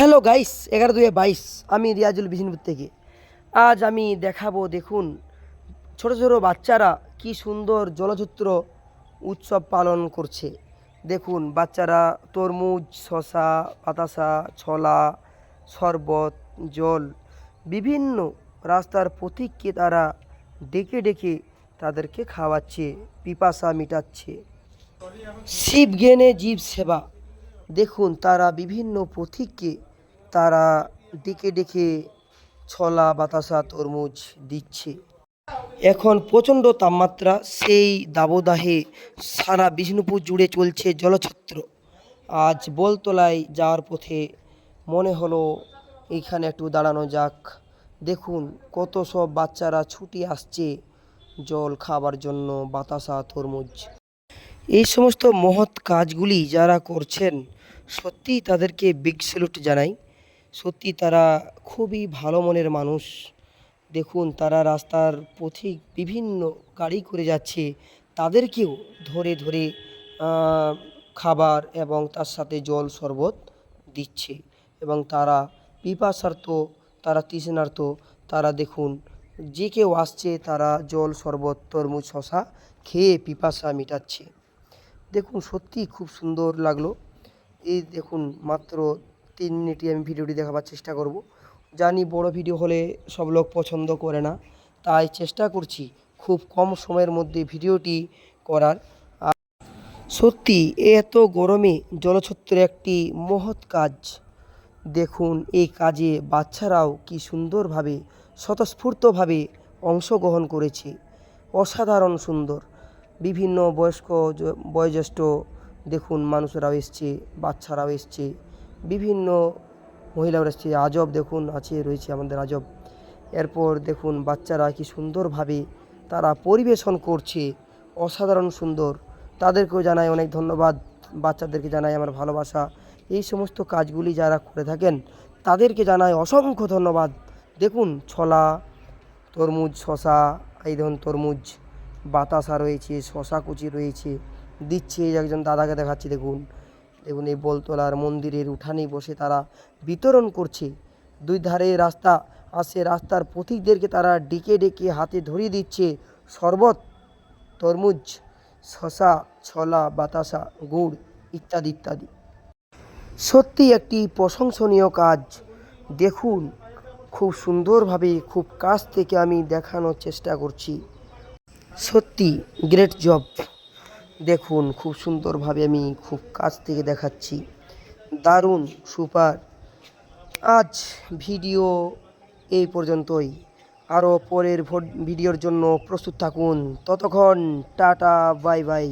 Hello guys এগারো দুয়ে বাইশ। আমি রিয়াজুল বিষ্ণুপুর থেকে। আজ আমি দেখাবো, দেখুন, ছোট ছোট বাচ্চারা কি সুন্দর জলচিত্র উৎসব পালন করছে। দেখুন, বাচ্চারা তরমুজ শশা বাতাসা, ছোলা, শরবত, জল, বিভিন্ন রাস্তার প্রতীককে তারা ডেকে ডেকে তাদেরকে খাওয়াচ্ছে, পিপাসা মিটাচ্ছে। শিব জ্ঞানে জীব সেবা। দেখুন, তারা বিভিন্ন পথিককে তারা ডেকে ডেকে ছলা, বাতাসা, তরমুজ দিচ্ছে। এখন প্রচণ্ড তাপমাত্রা, সেই দাবদাহে সারা বিষ্ণুপুর জুড়ে চলছে জলছত্র। আজ বলতলায় যাওয়ার পথে মনে হলো এইখানে একটু দাঁড়ানো যাক। দেখুন কত সব বাচ্চারা ছুটি আসছে জল খাবার জন্য, বাতাসা, তরমুজ। এই সমস্ত মহৎ কাজগুলি যারা করছেন সত্যি তাদেরকে বিগ স্যালুট জানাই। সত্যি তারা খুবই ভালো মনের মানুষ। দেখুন, তারা রাস্তার পথিক বিভিন্ন গাড়ি করে যাচ্ছে। তাদেরকেও ধরে ধরে খাবার এবং তার সাথে জল শরবত দিচ্ছে। এবং তারা পিপাসার্থ, তারা তৃষ্ণার্থ, তারা দেখুন, যে কেউ আসছে, তারা জল শরবত, তরমুজ শশা খেয়ে পিপাসা মেটাচ্ছে। দেখুন সত্যি খুব সুন্দর লাগল। এই দেখুন, মাত্র তিন মিনিটই আমি ভিডিওটি দেখাবার চেষ্টা করব। জানি বড় ভিডিও হলে সব লোক পছন্দ করে না, তাই চেষ্টা করছি খুব কম সময়ের মধ্যে ভিডিওটি করার। সত্যি, এত গরমে জলছত্রের একটি মহৎ কাজ। দেখুন, এই কাজে বাচ্চারাও কি সুন্দরভাবে, স্বতঃস্ফূর্তভাবে অংশগ্রহণ করেছে। অসাধারণ সুন্দর। বিভিন্ন বয়স্ক বয়োজ্যেষ্ঠ, দেখুন, মানুষরাও এসছে, বাচ্চারাও এসছে। বিভিন্ন মহিলারা এসছে আজব দেখুন আছে রয়েছে আমাদের আজব। এরপর দেখুন বাচ্চারা কি সুন্দরভাবে তারা পরিবেশন করছে। অসাধারণ সুন্দর। তাদেরকেও জানাই অনেক ধন্যবাদ। বাচ্চাদেরকে জানাই আমার ভালোবাসা। এই সমস্ত কাজগুলি যারা করে থাকেন, তাদেরকে জানাই অসংখ্য ধন্যবাদ। দেখুন ছলা, তরমুজ, শশা, এই ধরুন তরমুজ, বাতাসা রয়েছে, শশা কুচি রয়েছে। দিচ্ছে একজন দাদাকে দেখাচ্ছি, দেখুন। দেখুন এই বলতলার মন্দিরের উঠানে বসে তারা বিতরণ করছে। দুই ধারে রাস্তা আসে রাস্তার পথিকদেরকে তারা ডেকে ডেকে হাতে ধরিয়ে দিচ্ছে। শরবত, তরমুজ শশা ছলা, বাতাসা, গুড় ইত্যাদি ইত্যাদি। সত্যি একটি প্রশংসনীয় কাজ। দেখুন, খুব সুন্দরভাবে খুব কাছ থেকে আমি দেখানোর চেষ্টা করছি। সত্যি গ্রেট জব দেখুন, খুব সুন্দরভাবে আমি খুব কাছ থেকে দেখাচ্ছি। দারুণ, সুপার। আজ ভিডিও এই পর্যন্তই। আরও পরের ভিডিওর জন্য প্রস্তুত থাকুন। ততক্ষণ টাটা, বাই বাই।